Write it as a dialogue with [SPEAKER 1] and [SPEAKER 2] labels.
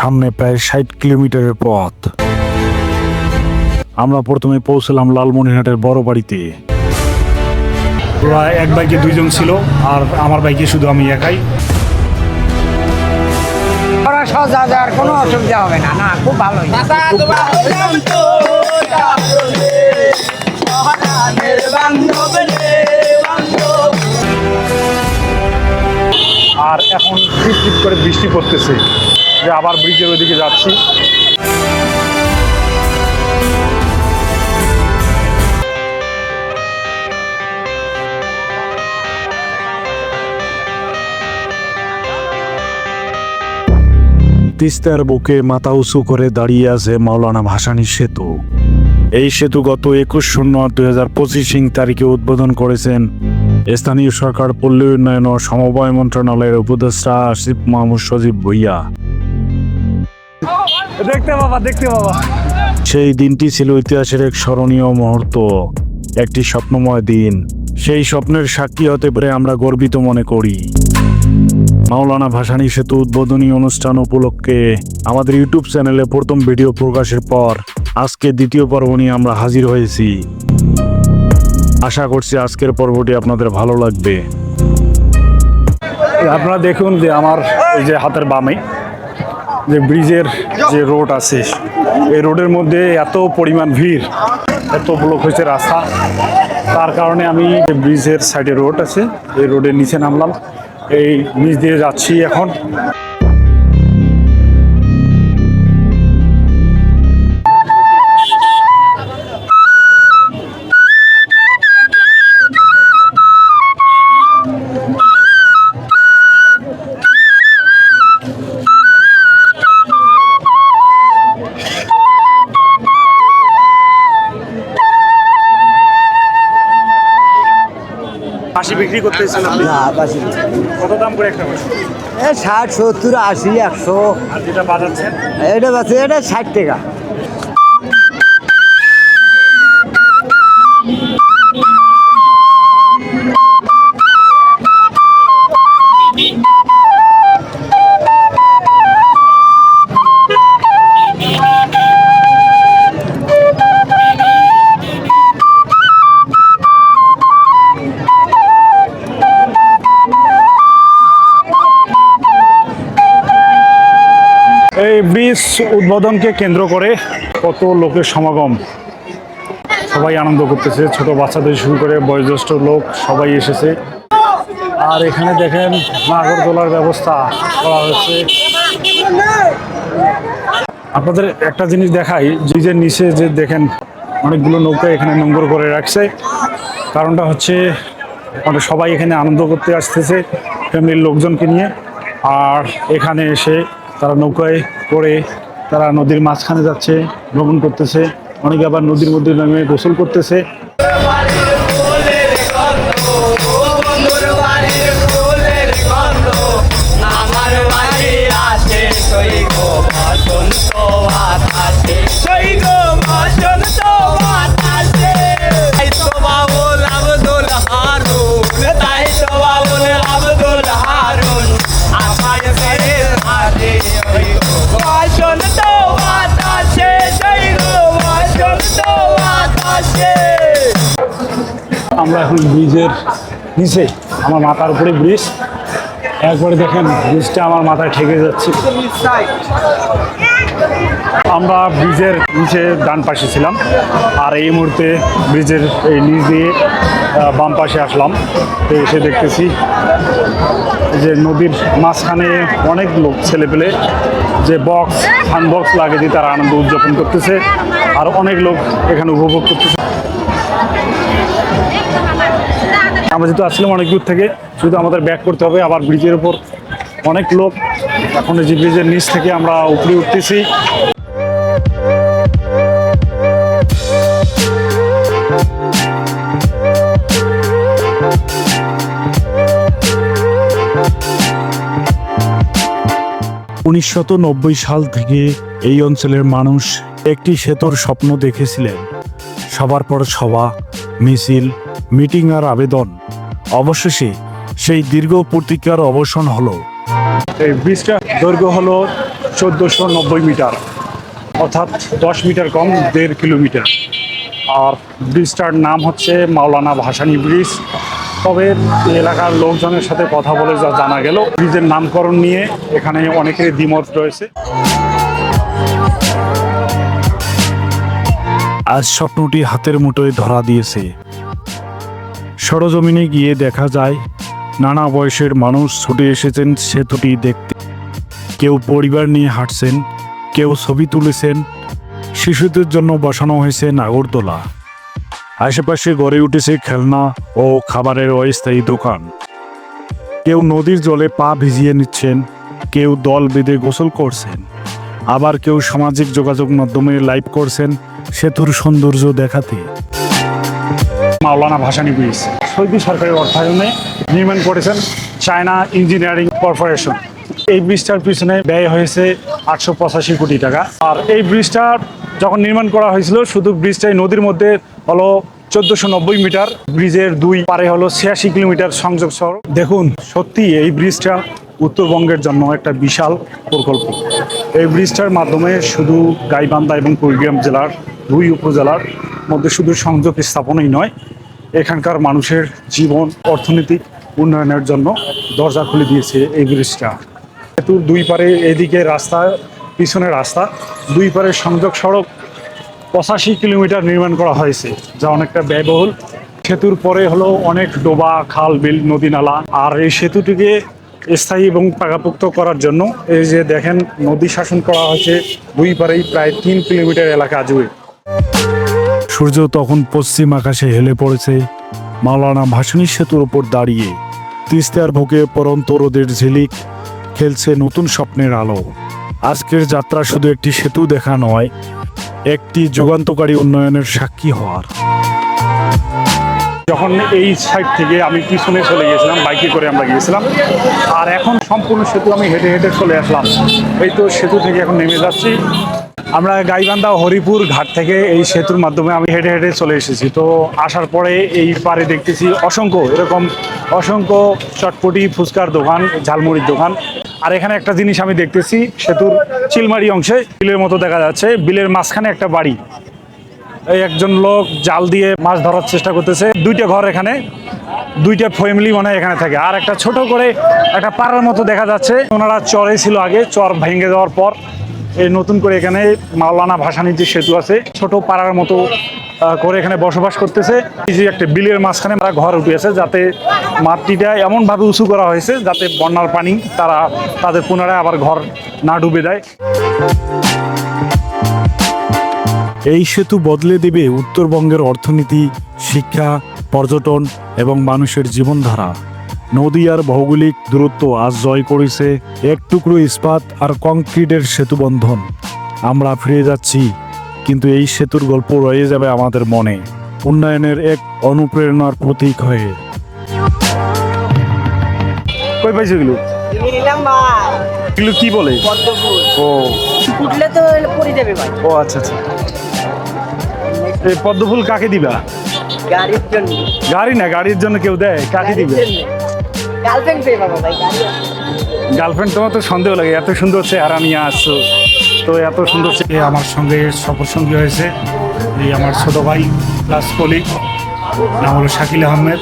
[SPEAKER 1] সামনে প্রায় ষাট কিলোমিটারের পথ। আমরা প্রথমে পৌঁছলাম লালমনিরহাটের বড় বাড়িতে। ওরা এক বাইকে দুইজন ছিল আর আমার বাইকে শুধু আমি একাই।
[SPEAKER 2] ওরা সহজা যাওয়ার কোনো অসুবিধা হবে না। না খুব ভালোই।
[SPEAKER 1] আর এখন টিপ টিপ করে বৃষ্টি পড়তেছে। যে আবার ব্রিজের ওইদিকে যাচ্ছি। তিস্তার বুকে মাথা উঁচু করে দাঁড়িয়ে আছে মাওলানা ভাসানী সেতু। এই সেতু গত একুশ শূন্য দুই হাজার পঁচিশ তারিখে উদ্বোধন করেছেন স্থানীয় সরকার পল্লী উন্নয়ন ও সমবায় মন্ত্রণালয়ের উপদেষ্টা আসিফ মাহমুদ সজীব ভুইয়া। দেখতে বাবা দেখতে বাবা সেই দিনটি ছিল ইতিহাসের এক স্মরণীয় মুহূর্ত একটি স্বপ্নময় দিন। সেই স্বপ্নের সাক্ষী হতে পেরে আমরা গর্বিত মনে করি। মাওলানা ভাসানী সেতু উদ্বোধনী অনুষ্ঠান উপলক্ষে আমাদের ইউটিউব চ্যানেলে প্রথম ভিডিও প্রকাশের পর আজকে দ্বিতীয় পর্ব নিয়ে আমরা হাজির হয়েছি। আশা করছি আজকের পর্বটি আপনাদের ভালো লাগবে। আপনারা দেখুন যে আমার এই যে হাতের বামে যে ব্রিজের যে রোড আছে, এই রোডের মধ্যে এত পরিমাণ ভিড়, এত ব্লক হয়েছে রাস্তা। তার কারণে আমি যে ব্রিজের সাইডে রোড আছে, এই রোডের নিচে নামলাম। এই নিচ দিয়ে যাচ্ছি এখন। বিক্রি করতে এসেছিলাম
[SPEAKER 2] না বাসি
[SPEAKER 1] কত দাম করে একটা?
[SPEAKER 2] এ ষাট সত্তর আশি একশো।
[SPEAKER 1] আর যেটা বাজাচ্ছেন
[SPEAKER 2] এটা বাসি এটা ষাট টাকা।
[SPEAKER 1] এই ব্রিজ উদ্বোধনকে কেন্দ্র করে কত লোকের সমাগম? সবাই আনন্দ করতেছে, ছোট বাচ্চাদের শুরু করে বয়োজ্যেষ্ঠ লোক সবাই এসেছে। আর এখানে দেখেন নাগরদোলার ব্যবস্থা করা হয়েছে। আপনাদের একটা জিনিস দেখাই ব্রিজের নিচে যে দেখেন অনেকগুলো নৌকা এখানে নোংর করে রাখছে। কারণটা হচ্ছে মানে সবাই এখানে আনন্দ করতে আসতেছে, ফ্যামিলির লোকজনকে নিয়ে। আর এখানে এসে তারা নৌকায় করে তারা নদীর মাঝখানে যাচ্ছে, ভ্রমণ করতেছে। অনেকে আবার নদীর মধ্যে নেমে গোসল করতেছে।
[SPEAKER 3] আমরা
[SPEAKER 1] এখন ব্রিজের নিচে, আমার মাথার উপরে ব্রিজ। একবারে দেখেন, ব্রিজটা আমার মাথায় ঠেকে যাচ্ছে। আমরা ব্রিজের নিচে ডান পাশে ছিলাম, আর এই মুহূর্তে ব্রিজের এই নিচ দিয়ে বাম পাশে আসলাম। তো এসে দেখতেছি যে নদীর মাঝখানে অনেক লোক ছেলে পেলে যে বক্স ফান বক্স লাগিয়ে দিয়ে তারা আনন্দ উদযাপন করতেছে। আর অনেক লোক এখানে উপভোগ করতেছে। আমরা যেহেতু আসছিলাম অনেক দূর থেকে, শুধু আমাদের ব্যাক করতে হবে, আবার ব্রিজের উপর অনেক লোক। এখন যে ব্রিজের নিচ থেকে আমরা উপরে উঠতেছি। উনিশশো নব্বই সাল থেকে এই অঞ্চলের মানুষ একটি সেতুর স্বপ্ন দেখেছিলেন। সবার পর সভা, মিছিল, মিটিং আর আবেদন। অবশেষে সেই দীর্ঘ প্রতীক্ষার অবসান হলো। এই ব্রিজটা দৈর্ঘ্য হলো চোদ্দোশো নব্বই মিটার, অর্থাৎ দশ মিটার কম, দেড় কিলোমিটার। আর ব্রিজটার নাম হচ্ছে মাওলানা ভাসানি ব্রিজ। তবে এলাকার লোকজনের সাথে কথা বলে যা জানা গেল, ব্রিজের নামকরণ নিয়ে এখানে অনেকেরই দ্বিমত রয়েছে। আজ স্বপ্নটি হাতের মুঠোয় ধরা দিয়েছে। সরজমিনে গিয়ে দেখা যায়, নানা বয়সের মানুষ ছুটে এসেছেন সেতুটি দেখতে। কেউ পরিবার নিয়ে হাঁটছেন, কেউ ছবি তুলেছেন, শিশুদের জন্য বসানো হয়েছে নাগরদোলা। আশেপাশে গড়ে উঠেছে খেলনা ও খাবারের অস্থায়ী দোকান। কেউ নদীর জলে পা ভিজিয়ে নিচ্ছেন, কেউ দল বেঁধে গোসল করছেন, আবার কেউ সামাজিক যোগাযোগ মাধ্যমে লাইভ করছেন সেতুর সৌন্দর্য দেখাতে। মাওলানা ভাসানী ব্রিজ। সৌদি সরকারের অর্থায়নে নির্মাণ করেছেন চায়না ইঞ্জিনিয়ারিং কর্পোরেশন। এই ব্রিজটার পিছনে ব্যয় হয়েছে আটশো পঁচাশি কোটি টাকা। আর এই ব্রিজটা যখন নির্মাণ করা হয়েছিল, শুধু ব্রিজটাই, নদীর মধ্যে হলো চোদ্দোশো নব্বই মিটার। ব্রিজের দুই পারে হলো ছিয়াশি কিলোমিটার সংযোগ সড়ক। দেখুন, সত্যি এই ব্রিজটা উত্তরবঙ্গের জন্য একটা বিশাল প্রকল্প। এই ব্রিজটার মাধ্যমে শুধু গাইবান্ধা এবং কুড়িগ্রাম জেলার দুই উপজেলার মধ্যে শুধু সংযোগ স্থাপনই নয়, এখানকার মানুষের জীবন অর্থনৈতিক উন্নয়নের জন্য দরজা খুলে দিয়েছে এই ব্রিজটা। সেতুর দুই পারে এদিকে রাস্তা, পিছনে রাস্তা, দুই পারে সংযোগ সড়ক। পঁচাশি কিলোমিটার নির্মাণ করা হয়েছে, যা অনেকটা ব্যয়বহুল। সেতুর পরে হলো অনেক ডোবা, খাল, বিল, নদী, নালা। আর এই সেতুটিকে স্থায়ী এবং পাকাপোক্ত করার জন্য এই যে দেখেন, নদী শাসন করা হয়েছে দুই পারেই প্রায় তিন কিলোমিটার এলাকা জুড়ে। সূর্য তখন পশ্চিম আকাশে হেলে পড়েছে। মাওলানা ভাসানী সেতুর ওপর দাঁড়িয়ে তিস্তার বুকে পরন্ত রোদের ঝিলিক খেলছে নতুন স্বপ্নের আলো। আজকের যাত্রা শুধু একটি সেতু দেখা নয়, একটি যুগান্তকারী উন্নয়নের সাক্ষী হওয়ার। যখন এই সাইড থেকে আমি পিছনে চলে গিয়েছিলাম, বাইকে করে আমরা গিয়েছিলাম, আর এখন সম্পূর্ণ সেতু আমি হেঁটে হেঁটে চলে আসলাম। এই তো সেতু থেকে এখন নেমে যাচ্ছি। আমরা গাইবান্ধা হরিপুর ঘাট থেকে এই সেতুর মাধ্যমে আমি হেঁটে হেঁটে চলে এসেছি। তো আসার পরে এই পারে দেখতেছি অসংখ্য এরকম অসংখ্য চটপটি ফুচকার দোকান, ঝালমুড়ির দোকান। আর এখানে একটা জিনিস আমি দেখতেছি, সেতুর চিলমারি অংশে বিলের মতো দেখা যাচ্ছে। বিলের মাঝখানে একটা বাড়ি। এই একজন লোক জাল দিয়ে মাছ ধরার চেষ্টা করতেছে। দুইটা ঘর এখানে, দুইটা ফ্যামিলি মনে হয় এখানে থাকে। আর একটা ছোট করে একটা পাড়ার মতো দেখা যাচ্ছে। ওনারা চরে ছিল আগে, চর ভেঙে দেওয়ার পর। এই নতুন করে এখানে মাওলানা ভাসানির যে সেতু আছে, ছোট পাড়ার মতো করে এখানে বসবাস করতেছে। এই যে একটা বিলের মাঝখানে তারা ঘর উঠিয়েছে, যাতে মাটিটা এমনভাবে উঁচু করা হয়েছে, যাতে বন্যার পানি তারা, তাদের পুনরায় আবার ঘর না ডুবে দেয়। এই সেতু বদলে দেবে উত্তরবঙ্গের অর্থনীতি, শিক্ষা, পর্যটন এবং মানুষের জীবনধারা। নদী আর ভৌগোলিক দূরত্ব আজ জয় করেছে এক টুকরো ইস্পাত আর কংক্রিটের সেতুবন্ধন আমরা ফিরে যাচ্ছি কিন্তু এই সেতুর গল্প রয়ে যাবে আমাদের মনে উন্নয়নের এক অনুপ্রেরণার প্রতীক হয়ে। কই পাইছে এগুলো? এগুলো কি বলে?
[SPEAKER 4] পদ্মফুল।
[SPEAKER 1] ও।
[SPEAKER 4] তো পড়ে যাবে ভাই।
[SPEAKER 1] ও আচ্ছা আচ্ছা। এই পদ্মফুল কাকে দিবা?
[SPEAKER 4] গাড়ির জন্য।
[SPEAKER 1] গাড়ি না গাড়ির জন্য কেউ দেয়? কাকে দিবে?
[SPEAKER 4] গার্লফ্রেন্ড
[SPEAKER 1] তোমার তো সন্দেহ লাগে, এত সুন্দর চেহারা নিয়ে আসছো তো এত সুন্দর আমার সঙ্গে সফর সঙ্গী হয়েছে। এই আমার ছোট ভাই প্লাস কলিগ নাম হলো শাকিল আহমেদ।